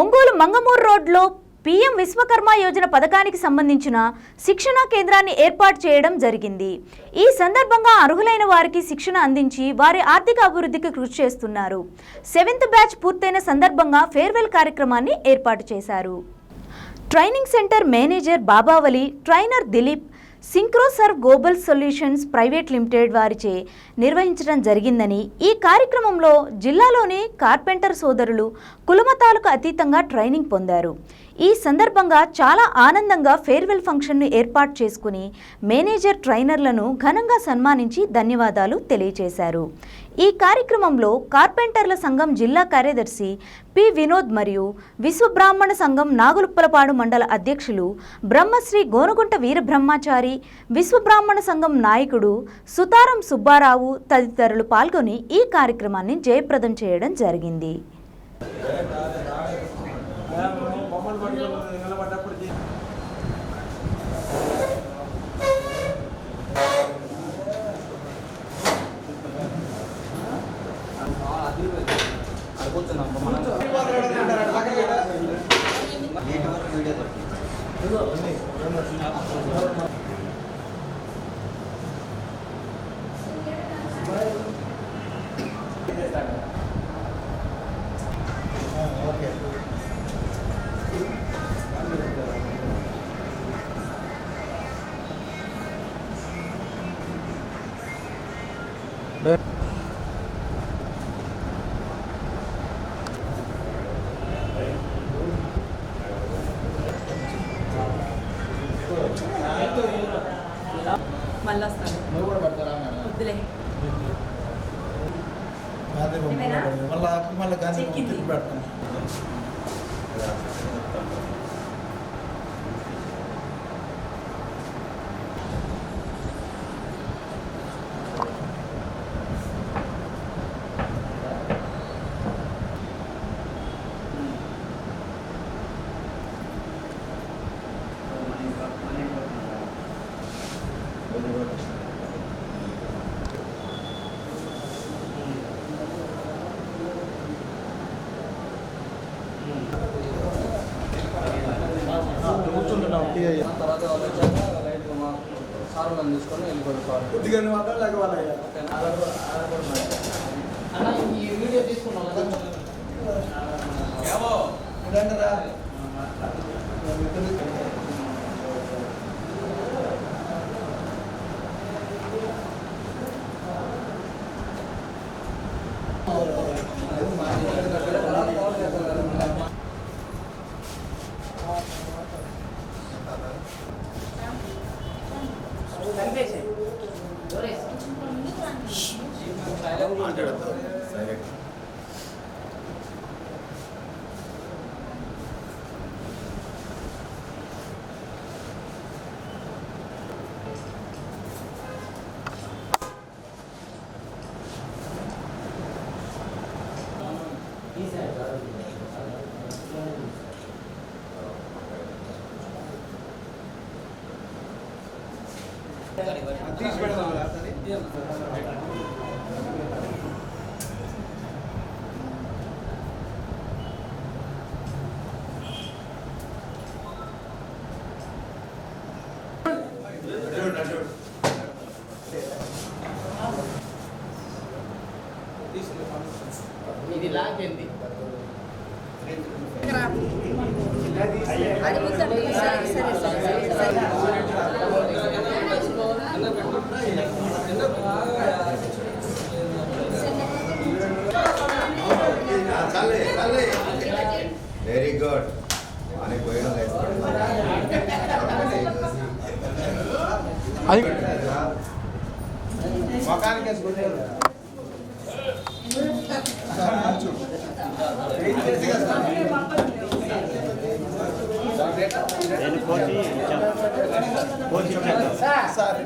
ఒంగోలు మంగమూరు రోడ్లో పీఎం విశ్వకర్మ యోజన పథకానికి సంబంధించిన శిక్షణా కేంద్రాన్ని ఏర్పాటు చేయడం జరిగింది. ఈ సందర్భంగా అర్హులైన వారికి శిక్షణ అందించి వారి ఆర్థిక అభివృద్ధికి కృషి చేస్తున్నారు. సెవెంత్ బ్యాచ్ పూర్తయిన సందర్భంగా ఫేర్వెల్ కార్యక్రమాన్ని ఏర్పాటు చేశారు. Training centre manager Babavali trainer Dilip Synchroserve global solutions private limited వారిచే నిర్వహించడం జరిగిందని ఈ కార్యక్రమంలో జిల్లాలోని కార్పెంటర్ సోదరులు కులమతాలకు అతీతంగా ట్రైనింగ్ పొందారు. ఈ సందర్భంగా చాలా ఆనందంగా ఫేర్వెల్ ఫంక్షన్ను ఏర్పాటు చేసుకుని మేనేజర్ ట్రైనర్లను ఘనంగా సన్మానించి ధన్యవాదాలు తెలియజేశారు ఈ కార్యక్రమంలో కార్పెంటర్ల సంఘం జిల్లా కార్యదర్శి పి. వినోద్ మరియు విశ్వబ్రాహ్మణ సంఘం నాగులుప్పలపాడు మండల అధ్యక్షులు బ్రహ్మశ్రీ గోనుగుంట వీరబ్రహ్మచారి విశ్వబ్రాహ్మణ సంఘం నాయకుడు సుతారం సుబ్బారావు తదితరులు పాల్గొని ఈ కార్యక్రమాన్ని జయప్రదం చేయడం జరిగింది. మళ్ళీ వస్తాను వద్దులే. మళ్ళా మళ్ళీ గాంధీ చెక్కింది. కొద్దిగా నువ్వు అక్కడ లేకపోవాలయ్యా అన్న ఈ వీడియో తీసుకున్నాం కదా. ఇదంటారా తీసి పెడదాం ఇది లాగండి అడుగుతాడు సరే సరే సరే సరే వెరీ గుడ్. అని పోయిన మొఖానికి వేసుకుంటారు సార్ ఇటు చూడండి ఇది కొంచెం అది పడింది ఓపెన్ మాత్రం సార్ వాళ్ళందరినీ పది మేత వాళ్ళు మనం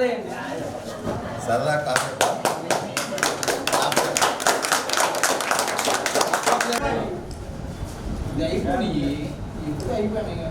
వేయి. సరదా అయిపోయి ఇప్పుడు అయిపోయినాయి.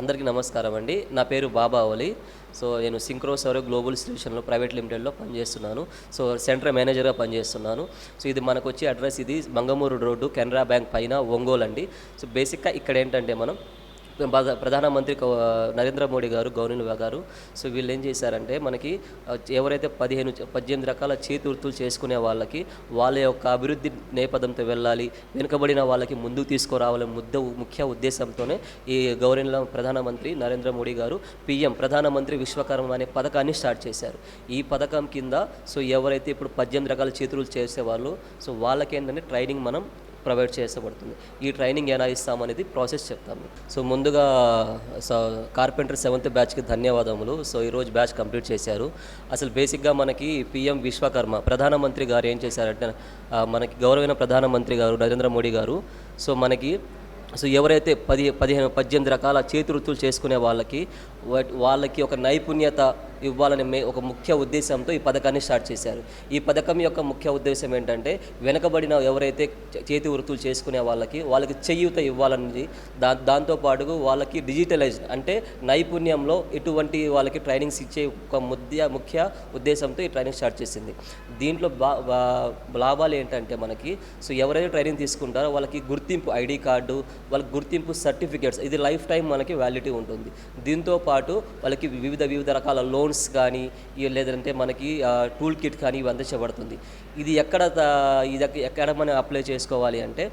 అందరికీ నమస్కారం అండి. నా పేరు బాబా ఓలి సో నేను సింక్రో సౌర గ్లోబల్ సొల్యూషన్లో ప్రైవేట్ లిమిటెడ్లో పనిచేస్తున్నాను. సో సెంటర్ మేనేజర్గా పనిచేస్తున్నాను. సో ఇది మనకు వచ్చే అడ్రస్ ఇది మంగమూరు రోడ్డు కెనరా బ్యాంక్ పైన ఒంగోలు అండి. సో బేసిక్గా ఇక్కడ ఏంటంటే మనం ప్రధానమంత్రి నరేంద్ర మోడీ గారు గవర్నర్ గారు. సో వీళ్ళు ఏం చేశారంటే మనకి ఎవరైతే పదిహేను పద్దెనిమిది రకాల చేతి వృత్తులు చేసుకునే వాళ్ళకి వాళ్ళ యొక్క అభివృద్ధి నేపథ్యంతో వెళ్ళాలి వెనుకబడిన వాళ్ళకి ముందుకు తీసుకురావాలని ముద్ద ముఖ్య ఉద్దేశంతోనే ఈ గవర్నర్ ప్రధానమంత్రి నరేంద్ర మోడీ గారు పిఎం ప్రధానమంత్రి విశ్వకర్మ అనే పథకాన్ని స్టార్ట్ చేశారు. ఈ పథకం కింద సో ఎవరైతే ఇప్పుడు పద్దెనిమిది రకాల చేతులు చేసేవాళ్ళు సో వాళ్ళకేంటంటే ట్రైనింగ్ మనం ప్రొవైడ్ చేసబడుతుంది. ఈ ట్రైనింగ్ ఎలా ఇస్తామనేది ప్రాసెస్ చెప్తాము సో ముందుగా సో కార్పెంటర్ సెవెంత్ బ్యాచ్కి ధన్యవాదములు. సో ఈరోజు బ్యాచ్ కంప్లీట్ చేశారు. అసలు బేసిక్గా మనకి పిఎం విశ్వకర్మ ప్రధానమంత్రి గారు ఏం చేశారంటే మనకి గౌరవైన ప్రధానమంత్రి గారు నరేంద్ర మోడీ గారు సో మనకి సో ఎవరైతే పది పదిహేను పద్దెనిమిది రకాల చేతి వృత్తులు చేసుకునే వాళ్ళకి వాళ్ళకి ఒక నైపుణ్యత ఇవ్వాలనే మే ఒక ముఖ్య ఉద్దేశంతో ఈ పథకాన్ని స్టార్ట్ చేశారు. ఈ పథకం యొక్క ముఖ్య ఉద్దేశం ఏంటంటే వెనకబడిన ఎవరైతే చేతి వృత్తులు చేసుకునే వాళ్ళకి వాళ్ళకి చేయూత ఇవ్వాలనేది దా దాంతోపాటు వాళ్ళకి డిజిటలైజ్డ్ అంటే నైపుణ్యంలో ఎటువంటి వాళ్ళకి ట్రైనింగ్స్ ఇచ్చే ఒక ముద్య ముఖ్య ఉద్దేశంతో ఈ ట్రైనింగ్ స్టార్ట్ చేసింది. దీంట్లో బా బా- లాభాలు ఏంటంటే మనకి సో ఎవరైతే ట్రైనింగ్ తీసుకుంటారో వాళ్ళకి గుర్తింపు ఐడి కార్డు వాళ్ళకి గుర్తింపు సర్టిఫికేట్స్ ఇది లైఫ్ టైం మనకి వ్యాలిటీ ఉంటుంది. దీంతో పాటు వాళ్ళకి వివిధ వివిధ రకాల లోన్స్ కానీ లేదంటే మనకి టూల్ కిట్ కానీ ఇవి అందించబడుతుంది. ఇది ఎక్కడ ఇది ఎక్కడ మనం అప్లై చేసుకోవాలి అంటే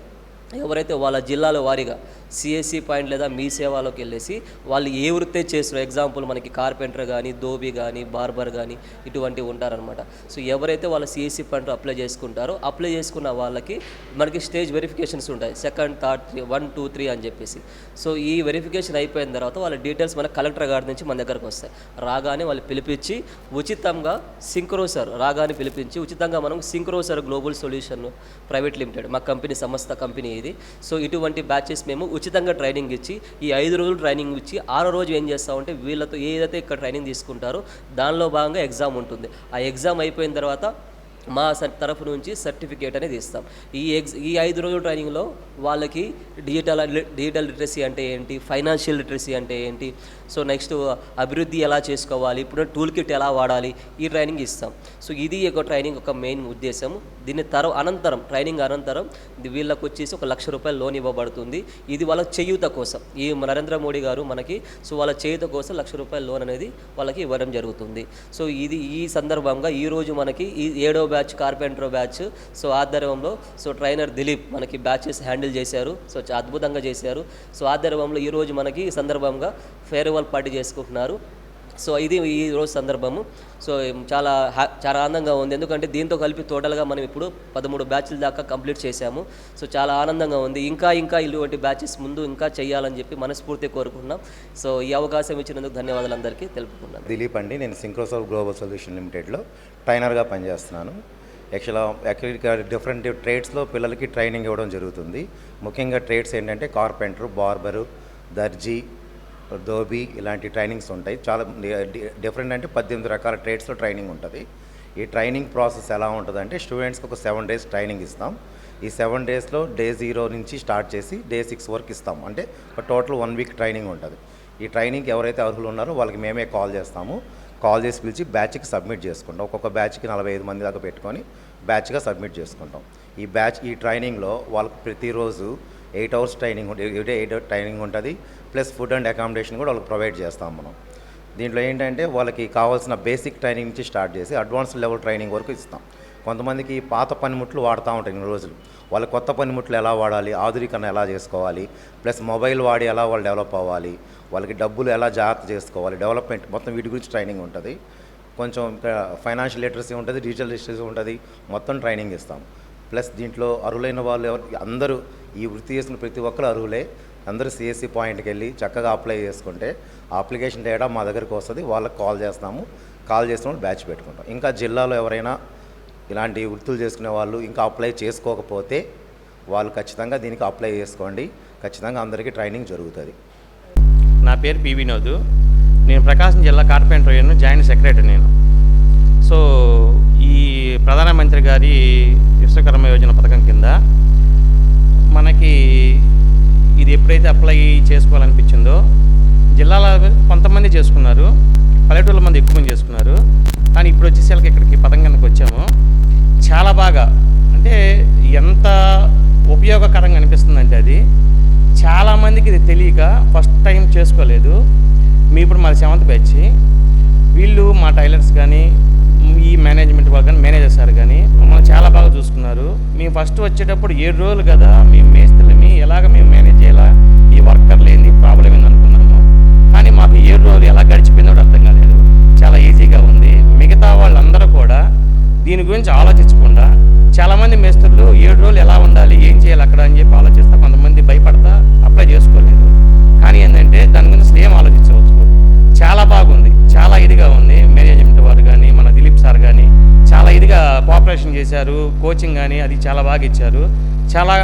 ఎవరైతే వాళ్ళ జిల్లాల వారీగా సిఎస్సి పాయింట్ లేదా మీ సేవలోకి వెళ్ళేసి వాళ్ళు ఏ వృత్తే చేస్తారు ఎగ్జాంపుల్ మనకి కార్పెంటర్ కానీ దోబి కానీ బార్బర్ కానీ ఇటువంటివి ఉంటారనమాట సో ఎవరైతే వాళ్ళ సిఎస్సి పాయింట్ అప్లై చేసుకుంటారో అప్లై చేసుకున్న వాళ్ళకి మనకి స్టేజ్ వెరిఫికేషన్స్ ఉంటాయి. Second third three one two three అని చెప్పేసి. సో ఈ వెరిఫికేషన్ అయిపోయిన తర్వాత వాళ్ళ డీటెయిల్స్ మన కలెక్టర్ గారి నుంచి మన దగ్గరకు వస్తాయి. రాగానే వాళ్ళు పిలిపించి ఉచితంగా సింక్రోసర్ రాగానే పిలిపించి ఉచితంగా మనం Synchroserve global solution private limited మా కంపెనీ సంస్థ కంపెనీ ఇది. సో ఇటువంటి బ్యాచెస్ మేము ఉచితంగా ట్రైనింగ్ ఇచ్చి ఈ ఐదు రోజులు ట్రైనింగ్ ఇచ్చి ఆరో రోజు ఏం చేస్తామంటే వీళ్ళతో ఏదైతే ఇక్కడ ట్రైనింగ్ తీసుకుంటారో దానిలో భాగంగా ఎగ్జామ్ ఉంటుంది. ఆ ఎగ్జామ్ అయిపోయిన తర్వాత మా స- తరఫు నుంచి సర్టిఫికేట్ అనేది ఇస్తాం. ఈ ఎగ్జ్ ఈ ఐదు రోజుల ట్రైనింగ్లో వాళ్ళకి డిజిటల్ డిజిటల్ లిటరసీ అంటే ఏంటి? ఫైనాన్షియల్ లిటరసీ అంటే ఏంటి? సో నెక్స్ట్ అభివృద్ధి ఎలా చేసుకోవాలి ఇప్పుడు టూల్ కిట్ ఎలా వాడాలి ఈ ట్రైనింగ్ ఇస్తాం. సో ఇది ఒక ట్రైనింగ్ ఒక మెయిన్ ఉద్దేశం దీని తర అనంతరం ట్రైనింగ్ అనంతరం వీళ్ళకు వచ్చేసి ఒక లక్ష రూపాయలు లోన్ ఇవ్వబడుతుంది. ఇది వాళ్ళ చేయూత కోసం. ఈ నరేంద్ర మోడీ గారు మనకి సో వాళ్ళ చేయూత కోసం లక్ష రూపాయల లోన్ అనేది వాళ్ళకి ఇవ్వడం జరుగుతుంది. సో ఇది ఈ సందర్భంగా ఈరోజు మనకి ఈ ఏడో బ్యాచ్ కార్పెంటర్ బ్యాచ్ సో ఆధ్వర్యంలో సో ట్రైనర్ దిలీప్ మనకి బ్యాచెస్ హ్యాండిల్ చేశారు. సో అద్భుతంగా చేశారు. సో ఆధ్వర్యంలో ఈరోజు మనకి ఈ సందర్భంగా ఫేర్వెల్ పార్టీ చేసుకుంటున్నారు. సో ఇది ఈ రోజు సందర్భము. సో చాలా హ్యా చాలా ఆనందంగా ఉంది. ఎందుకంటే దీంతో కలిపి టోటల్గా మనం ఇప్పుడు పదమూడు బ్యాచ్ల దాకా కంప్లీట్ చేశాము. సో చాలా ఆనందంగా ఉంది. ఇంకా ఇంకా ఇటువంటి బ్యాచెస్ ముందు ఇంకా చేయాలని చెప్పి మనస్ఫూర్తి కోరుకుంటున్నాం. సో ఈ అవకాశం ఇచ్చినందుకు ధన్యవాదాలు అందరికీ తెలుపుకున్నాను దిలీప్ అండి నేను సింక్రోసాఫ్ గ్లోబల్ సొల్యూషన్ లిమిటెడ్లో ట్రైనర్గా పనిచేస్తున్నాను. యాక్చువల్గా యాక్చువల్గా డిఫరెంట్ ట్రేడ్స్లో పిల్లలకి ట్రైనింగ్ ఇవ్వడం జరుగుతుంది. ముఖ్యంగా ట్రేడ్స్ ఏంటంటే కార్పెంటర్ బార్బరు దర్జీ ధోబి ఇలాంటి ట్రైనింగ్స్ ఉంటాయి. చాలా డిఫరెంట్ అంటే పద్దెనిమిది రకాల ట్రేడ్స్లో ట్రైనింగ్ ఉంటుంది. ఈ ట్రైనింగ్ ప్రాసెస్ ఎలా ఉంటుందంటే స్టూడెంట్స్కి ఒక సెవెన్ డేస్ ట్రైనింగ్ ఇస్తాం. ఈ సెవెన్ డేస్లో డే జీరో నుంచి స్టార్ట్ చేసి డే సిక్స్ వరకు ఇస్తాం. అంటే ఒక టోటల్ వన్ వీక్ ట్రైనింగ్ ఉంటుంది. ఈ ట్రైనింగ్కి ఎవరైతే అర్హులు ఉన్నారో వాళ్ళకి మేమే కాల్ చేస్తాము. కాల్ చేసి పిలిచి బ్యాచ్కి సబ్మిట్ చేసుకుంటాం. ఒక్కొక్క బ్యాచ్కి నలభై ఐదు మంది దాకా పెట్టుకొని బ్యాచ్గా సబ్మిట్ చేసుకుంటాం. ఈ బ్యాచ్ ఈ ట్రైనింగ్లో వాళ్ళకి ప్రతిరోజు eight hours training every eight training ఉంటుంది. ప్లస్ ఫుడ్ అండ్ అకామిడేషన్ కూడా వాళ్ళకి ప్రొవైడ్ చేస్తాం మనం. దీంట్లో ఏంటంటే వాళ్ళకి కావాల్సిన బేసిక్ ట్రైనింగ్ నుంచి స్టార్ట్ చేసి అడ్వాన్స్ లెవెల్ ట్రైనింగ్ వరకు ఇస్తాం. కొంతమందికి పాత పనిముట్లు వాడుతూ ఉంటాయి ఇన్ని రోజులు. వాళ్ళ కొత్త పనిముట్లు ఎలా వాడాలి ఆధునికరణ ఎలా చేసుకోవాలి ప్లస్ మొబైల్ వాడి ఎలా వాళ్ళు డెవలప్ అవ్వాలి వాళ్ళకి డబ్బులు ఎలా జాగ్రత్త చేసుకోవాలి డెవలప్మెంట్ మొత్తం వీటి గురించి ట్రైనింగ్ ఉంటుంది. కొంచెం ఫైనాన్షియల్ లిటరసీ ఉంటుంది డిజిటల్ లిటరసీ ఉంటుంది మొత్తం ట్రైనింగ్ ఇస్తాం. ప్లస్ దీంట్లో అర్హులైన వాళ్ళు ఎవరు అందరూ ఈ వృత్తి చేసిన ప్రతి ఒక్కరు అర్హులే. అందరూ సిఎస్సి పాయింట్కి వెళ్ళి చక్కగా అప్లై చేసుకుంటే అప్లికేషన్ డేటా మా దగ్గరికి వస్తుంది వాళ్ళకి కాల్ చేస్తాము. కాల్ చేసినప్పుడు బ్యాచ్ పెట్టుకుంటాం. ఇంకా జిల్లాలో ఎవరైనా ఇలాంటి వృత్తులు చేసుకునే వాళ్ళు ఇంకా అప్లై చేసుకోకపోతే వాళ్ళు ఖచ్చితంగా దీనికి అప్లై చేసుకోండి. ఖచ్చితంగా అందరికీ ట్రైనింగ్ జరుగుతుంది. నా పేరు పి. వినోద్. నేను ప్రకాశం జిల్లా కార్పెంటర్ యూనియన్ జాయింట్ సెక్రటరీ నేను. సో ఈ ప్రధానమంత్రి గారి విశ్వకర్మ యోజన పథకం కింద మనకి ఇది ఎప్పుడైతే అప్లై చేసుకోవాలనిపించిందో జిల్లాలో కొంతమంది చేసుకున్నారు పల్లెటూళ్ళ మంది ఎక్కువ మంది చేసుకున్నారు. కానీ ఇప్పుడు వచ్చేసరికి ఇక్కడికి పథకానికి వచ్చాము. చాలా బాగా అంటే ఎంత ఉపయోగకరంగా అనిపిస్తుందంటే అది. చాలామందికి ఇది తెలియక ఫస్ట్ టైం చేసుకోలేదు. మీ ఇప్పుడు మా సెవెంత్ బ్యాచ్. వీళ్ళు మా టైలర్స్ కానీ ఈ మేనేజ్మెంట్ వాళ్ళు కానీ మేనేజర్ సార్ కానీ మమ్మల్ని చాలా బాగా చూసుకున్నారు. మేము ఫస్ట్ వచ్చేటప్పుడు ఏడు రోజులు కదా మేము మేస్తులమి ఎలాగ మేము మేనేజ్ చేయాలా? ఈ వర్కర్లు బాగా ఇచ్చారు చాలా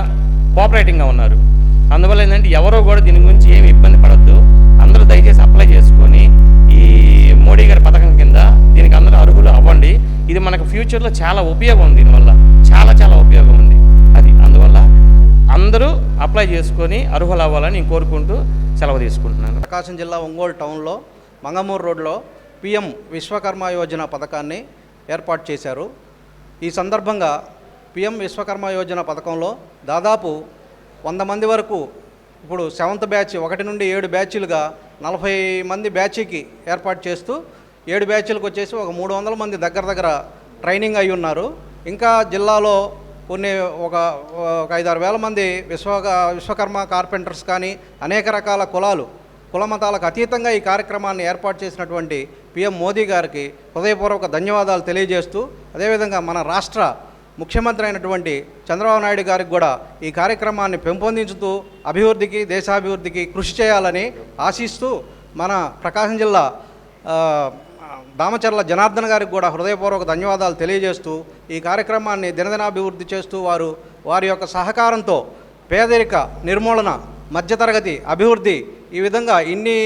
కోఆపరేటింగ్గా ఉన్నారు. అందువల్ల ఏంటంటే ఎవరో కూడా దీని గురించి ఏమి ఇబ్బంది పడద్దు. అందరూ దయచేసి అప్లై చేసుకొని ఈ మోడీ గారి పథకం కింద దీనికి అందరూ అర్హులు అవ్వండి. ఇది మనకు ఫ్యూచర్లో చాలా ఉపయోగం ఉంది దీనివల్ల చాలా చాలా ఉపయోగం ఉంది. అది అందువల్ల అందరూ అప్లై చేసుకొని అర్హులు అవ్వాలని నేను కోరుకుంటూ సెలవు తీసుకుంటున్నాను. ప్రకాశం జిల్లా ఒంగోలు టౌన్లో మంగమూరు రోడ్లో పిఎం విశ్వకర్మ యోజన పథకాన్ని ఏర్పాటు చేశారు. ఈ సందర్భంగా పిఎం విశ్వకర్మ యోజన పథకంలో దాదాపు వంద మంది వరకు ఇప్పుడు సెవెంత్ బ్యాచ్ ఒకటి నుండి ఏడు బ్యాచ్లుగా నలభై మంది బ్యాచ్కి ఏర్పాటు చేస్తూ ఏడు బ్యాచ్లకు వచ్చేసి ఒక మూడు వందల మంది దగ్గర దగ్గర ట్రైనింగ్ అయి ఉన్నారు. ఇంకా జిల్లాలో కొన్ని ఒక ఒక ఐదారు వేల మంది విశ్వ విశ్వకర్మ కార్పెంటర్స్ కానీ అనేక రకాల కులాలు కుల మతాలకు అతీతంగా ఈ కార్యక్రమాన్ని ఏర్పాటు చేసినటువంటి పిఎం మోదీ గారికి హృదయపూర్వక ధన్యవాదాలు తెలియజేస్తూ అదేవిధంగా మన రాష్ట్ర ముఖ్యమంత్రి అయినటువంటి చంద్రబాబు నాయుడు గారికి కూడా ఈ కార్యక్రమాన్ని పెంపొందించుతూ అభివృద్ధికి దేశాభివృద్ధికి కృషి చేయాలని ఆశిస్తూ మన ప్రకాశం జిల్లా దామచర్ల జనార్దన్ గారికి కూడా హృదయపూర్వక ధన్యవాదాలు తెలియజేస్తూ ఈ కార్యక్రమాన్ని దినదినాభివృద్ధి చేస్తూ వారు వారి యొక్క సహకారంతో పేదరిక నిర్మూలన మధ్యతరగతి అభివృద్ధి ఈ విధంగా ఇన్ని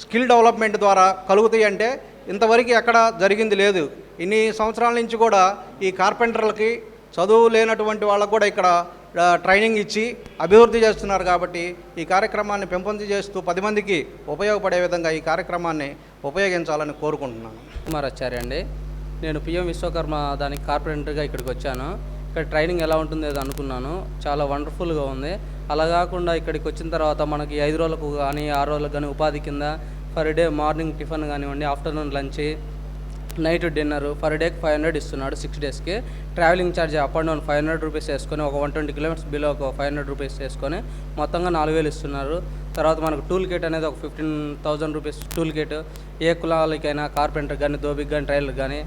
స్కిల్ డెవలప్మెంట్ ద్వారా కలుగుతాయి అంటే ఇంతవరకు ఎక్కడ జరిగింది లేదు. ఇన్ని సంవత్సరాల నుంచి కూడా ఈ కార్పెంటర్లకి చదువు లేనటువంటి వాళ్ళకు కూడా ఇక్కడ ట్రైనింగ్ ఇచ్చి అభివృద్ధి చేస్తున్నారు కాబట్టి ఈ కార్యక్రమాన్ని పెంపొంది చేస్తూ పది మందికి ఉపయోగపడే విధంగా ఈ కార్యక్రమాన్ని ఉపయోగించాలని కోరుకుంటున్నాను. కుమారాచార్య అండి. నేను పిఎం విశ్వకర్మ దానికి కార్పొరేటర్గా ఇక్కడికి వచ్చాను. ఇక్కడ ట్రైనింగ్ ఎలా ఉంటుందో అది అనుకున్నాను. చాలా వండర్ఫుల్గా ఉంది. అలా కాకుండా ఇక్కడికి వచ్చిన తర్వాత మనకి ఐదు రోజులకు కానీ ఆరు రోజులకు కానీ ఉపాధి కింద పర్ డే మార్నింగ్ టిఫిన్ కానివ్వండి afternoon lunch night dinner per డేకి ఫైవ్ హండ్రెడ్ ఇస్తున్నాడు సిక్స్ డేస్కి. Travelling charge up and down five hundred rupees వేసుకొని ఒక వన్ ట్వంటీ కిలోమీటర్స్ బిలో ఒక ఫైవ్ హండ్రెడ్ రూపీస్ వేసుకొని మొత్తంగా నాలుగు వేలు ఇస్తున్నారు. తర్వాత మనకు టూల్ కిట్ అనేది ఒక fifteen thousand rupees tool kit. ఏ కులాలకైనా కార్పెంటర్ కానీ దోబిక్ కానీ ట్రైలర్ కానీ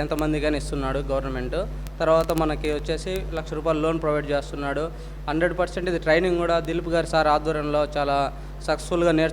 ఎంతమంది కానీ ఇస్తున్నాడు గవర్నమెంట్. తర్వాత మనకి వచ్చేసి లక్ష రూపాయలు లోన్ ప్రొవైడ్ చేస్తున్నాడు. హండ్రెడ్ పర్సెంట్ ఇది ట్రైనింగ్ కూడా దిలీప్ గారి సార్ ఆధ్వర్యంలో చాలా సక్సెస్ఫుల్గా నేర్చు